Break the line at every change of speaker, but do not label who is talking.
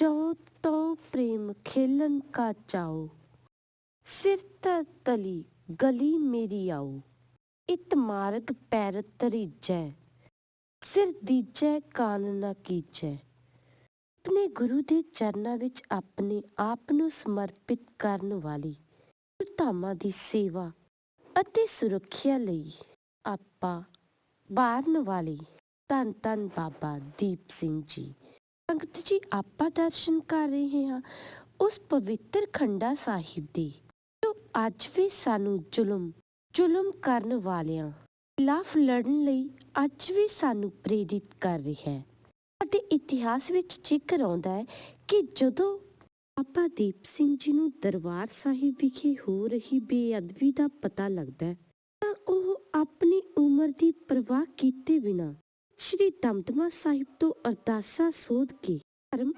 ਜੋ ਤੋ ਪ੍ਰੇਮ ਖੇਲਨ ਕਾ ਚਾਓ ਸਿਰ ਤਲੀ ਗਲੀ ਮੇਰੀ ਆਓ। ਇਤ ਮਾਰਗ ਪੈਰ ਤਰੀਜੈ ਸਿਰ ਦੀਜੈ ਕਾਨ ਨਾ ਕੀਜੈ। ਆਪਣੇ ਗੁਰੂ ਦੇ ਚਰਨਾਂ ਵਿੱਚ ਆਪਣੇ ਆਪ ਨੂੰ ਸਮਰਪਿਤ ਕਰਨ ਵਾਲੀ ਧਾਮਾਂ ਦੀ ਸੇਵਾ ਅਤੇ ਸੁਰੱਖਿਆ ਲਈ ਆਪਾ ਬਾਰਨ ਵਾਲੀ ਧੰਨ ਧੰਨ ਬਾਬਾ ਦੀਪ ਸਿੰਘ ਜੀ ਸੰਗਤ ਜੀ, ਆਪਾਂ ਦਰਸ਼ਨ ਕਰ ਰਹੇ ਹਾਂ ਉਸ ਪਵਿੱਤਰ ਖੰਡਾ ਸਾਹਿਬ ਦੇ, ਜੋ ਅੱਜ ਵੀ ਸਾਨੂੰ ਜ਼ੁਲਮ ਜ਼ੁਲਮ ਕਰਨ ਵਾਲਿਆਂ ਖਿਲਾਫ ਲੜਨ ਲਈ ਅੱਜ ਵੀ ਸਾਨੂੰ ਪ੍ਰੇਰਿਤ ਕਰ ਰਿਹਾ ਹੈ। ਸਾਡੇ ਇਤਿਹਾਸ ਵਿੱਚ ਜ਼ਿਕਰ ਆਉਂਦਾ ਹੈ ਕਿ ਜਦੋਂ ਬਾਬਾ ਦੀਪ ਸਿੰਘ ਜੀ ਨੂੰ ਦਰਬਾਰ ਸਾਹਿਬ ਵਿਖੇ ਹੋ ਰਹੀ ਬੇਅਦਬੀ ਦਾ ਪਤਾ ਲੱਗਦਾ ਤਾਂ ਉਹ ਆਪਣੀ ਉਮਰ ਦੀ ਪਰਵਾਹ ਕੀਤੇ ਬਿਨਾਂ ਸ਼੍ਰੀ ਦਮਦਮਾ ਸਾਹਿਬ ਤੋਂ ਅਰਦਾਸਾਂ ਸੋਧ ਕੇ ਧਰਮ